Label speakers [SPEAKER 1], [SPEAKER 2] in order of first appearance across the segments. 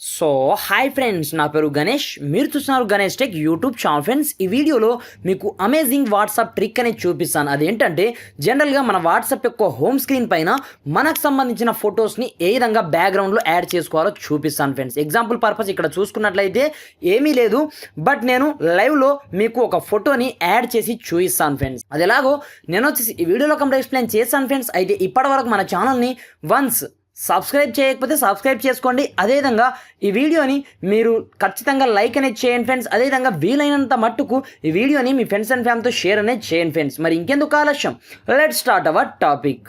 [SPEAKER 1] So hi friends నా పేరు గణేష్. మీరు చూస్తున్నారు Ganesh tech YouTube channel friends. ఈ వీడియోలో మీకు అమేజింగ్ వాట్సాప్ ట్రిక్ అనేది చూపిస్తాను. అదేంటంటే జనరల్గా మన వాట్సాప్ యొక్క హోమ్ స్క్రీన్ పైన మనకు సంబంధించిన ఫొటోస్ని ఏ విధంగా బ్యాక్గ్రౌండ్లో యాడ్ చేసుకోవాలో చూపిస్తాను ఫ్రెండ్స్. ఎగ్జాంపుల్ పర్పస్ ఇక్కడ చూసుకున్నట్లయితే ఏమీ లేదు. బట్ నేను లైవ్లో మీకు ఒక ఫోటోని యాడ్ చేసి చూపిస్తాను ఫ్రెండ్స్. అది ఎలాగో నేను వచ్చేసి ఈ వీడియోలో కంప్లీట్ ఎక్స్ప్లెయిన్ చేస్తాను ఫ్రెండ్స్. అయితే ఇప్పటివరకు మన ఛానల్ని వన్స్ సబ్స్క్రైబ్ చేయకపోతే సబ్స్క్రైబ్ చేసుకోండి. అదేవిధంగా ఈ వీడియోని మీరు ఖచ్చితంగా లైక్ అనేది చేయండి ఫ్రెండ్స్. అదేవిధంగా వీలైనంత మట్టుకు ఈ వీడియోని మీ ఫ్రెండ్స్ అండ్ ఫ్యామిలీతో షేర్ అనేది చేయండి ఫ్రెండ్స్. మరి ఇంకెందుకు ఆలస్యం? Let start our topic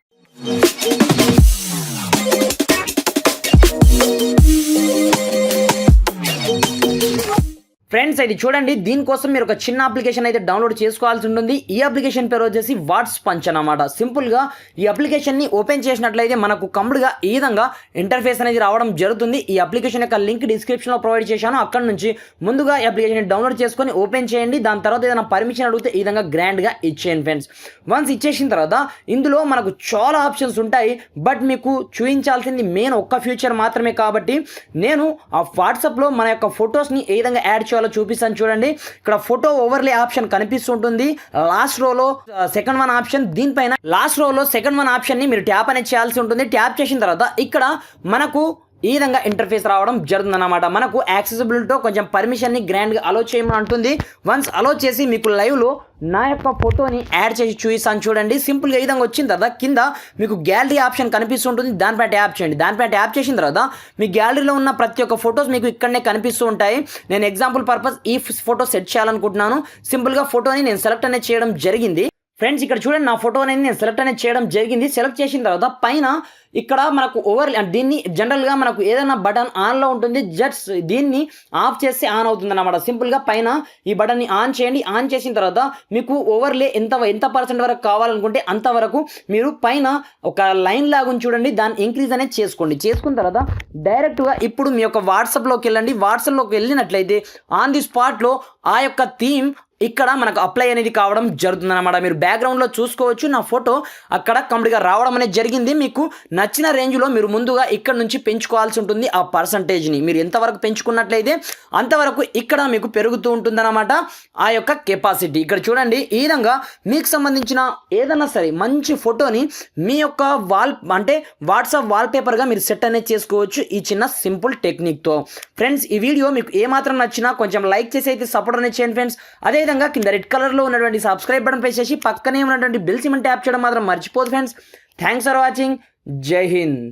[SPEAKER 1] friends ఇది చూడండి దీనికోసం మీరు ఒక చిన్న అప్లికేషన్ అయితే డౌన్లోడ్ చేసుకోవాల్సి ఉంటుంది. ఈ అప్లికేషన్ పేరు వచ్చేసి వాట్స్ పంచ్ అనమాట సింపుల్గా ఈ అప్లికేషన్ని ఓపెన్ చేసినట్లయితే మనకు కంప్లీట్గా ఈ విధంగా ఇంటర్ఫేస్ అనేది రావడం జరుగుతుంది. ఈ అప్లికేషన్ యొక్క లింక్ డిస్క్రిప్షన్లో ప్రొవైడ్ చేశాను. అక్కడ నుంచి ముందుగా ఈ అప్లికేషన్ డౌన్లోడ్ చేసుకొని ఓపెన్ చేయండి. దాని తర్వాత ఏదైనా పర్మిషన్ అడిగితే ఈ విధంగా గ్రాండ్గా ఇచ్చేయండి ఫ్రెండ్స్ వన్స్ ఇచ్చేసిన తర్వాత ఇందులో మనకు చాలా ఆప్షన్స్ ఉంటాయి. బట్ మీకు చూపించాల్సింది మెయిన్ ఒక్క ఫ్యూచర్ మాత్రమే కాబట్టి నేను ఆ వాట్సాప్లో మన యొక్క ఫొటోస్ని ఏ విధంగా యాడ్ చేయాలి చూపిస్తాను చూడండి. ఇక్కడ ఫోటో ఓవర్లే ఆప్షన్ కనిపిస్తుంటుంది. లాస్ట్ రోలో సెకండ్ వన్ ఆప్షన్ దీనిపైన లాస్ట్ రోలో సెకండ్ వన్ ఆప్షన్ని మీరు ట్యాప్ అనేది చేయాల్సి ఉంటుంది. ట్యాప్ చేసిన తర్వాత ఇక్కడ మనకు ఈ విధంగా ఇంటర్ఫేస్ రావడం జరుగుతుందన్నమాట. మనకు యాక్సెసిబిలిటీతో కొంచెం పర్మిషన్ని గ్రాండ్గా అలో చేయమని అంటుంది. వన్స్ అలో చేసి మీకు లైవ్లో నా యొక్క ఫోటోని యాడ్ చేసి చూపిస్తాను చూడండి. సింపుల్గా ఈ విధంగా వచ్చిన తర్వాత కింద మీకు గ్యాలరీ ఆప్షన్ కనిపిస్తుంటుంది దానిపై ట్యాప్ చేయండి. దానిపై ట్యాప్ చేసిన తర్వాత మీ గ్యాలరీలో ఉన్న ప్రతి ఒక్క ఫొటోస్ మీకు ఇక్కడనే కనిపిస్తూ ఉంటాయి. నేను ఎగ్జాంపుల్ పర్పస్ ఈ ఫోటో సెట్ చేయాలనుకుంటున్నాను. సింపుల్గా ఫోటోని నేను సెలెక్ట్ అనేది చేయడం జరిగింది. ఫ్రెండ్స్ ఇక్కడ చూడండి నా ఫోటో అనేది నేను సెలెక్ట్ అనేది చేయడం జరిగింది. సెలెక్ట్ చేసిన తర్వాత పైన ఇక్కడ మనకు ఓవర్ దీన్ని జనరల్గా మనకు ఏదైనా బటన్ ఆన్లో ఉంటుంది. జస్ట్ దీన్ని ఆఫ్ చేస్తే ఆన్ అవుతుంది అనమాట సింపుల్గా పైన ఈ బటన్ని ఆన్ చేయండి. ఆన్ చేసిన తర్వాత మీకు ఓవర్లే ఎంత ఎంత పర్సెంట్ వరకు కావాలనుకుంటే అంతవరకు మీరు పైన ఒక లైన్ లాగా చూడండి. దాన్ని ఇంక్రీజ్ అనేది చేసుకోండి. చేసుకున్న తర్వాత డైరెక్ట్గా ఇప్పుడు మీ యొక్క వాట్సాప్లోకి వెళ్ళండి. వాట్సాప్లోకి వెళ్ళినట్లయితే ఆన్ ది స్పాట్లో ఆ యొక్క థీమ్ ఇక్కడ మనకు అప్లై అనేది కావడం జరుగుతుంది అనమాట మీరు బ్యాక్గ్రౌండ్లో చూసుకోవచ్చు నా ఫోటో అక్కడ కంప్లీట్గా రావడం అనేది జరిగింది. మీకు నచ్చిన రేంజ్లో మీరు ముందుగా ఇక్కడ నుంచి పెంచుకోవాల్సి ఉంటుంది ఆ పర్సంటేజ్ని మీరు ఎంతవరకు పెంచుకున్నట్లయితే అంతవరకు ఇక్కడ మీకు పెరుగుతూ ఉంటుందన్నమాట ఆ యొక్క కెపాసిటీ ఇక్కడ చూడండి ఈ విధంగా మీకు సంబంధించిన ఏదైనా సరే మంచి ఫోటోని మీ యొక్క వాల్ అంటే వాట్సాప్ వాల్పేపర్గా మీరు సెట్ అనేది చేసుకోవచ్చు. ఈ చిన్న సింపుల్ టెక్నిక్తో ఫ్రెండ్స్ ఈ వీడియో మీకు ఏమాత్రం నచ్చినా కొంచెం లైక్ చేసి అయితే సపోర్ట్ అనేది చేయండి ఫ్రెండ్స్ అదే అదేవిధంగా కింద రెడ్ కలర్లో ఉన్నటువంటి సబ్స్క్రైబ్ బటన్ ప్రెస్ చేసి పక్కనే ఉన్నటువంటి బిల్ సిమెంట్ ట్యాప్ చేయడం మాత్రం మర్చిపోదు ఫ్రెండ్స్ థ్యాంక్స్ ఫర్ వాచింగ్ జై హింద్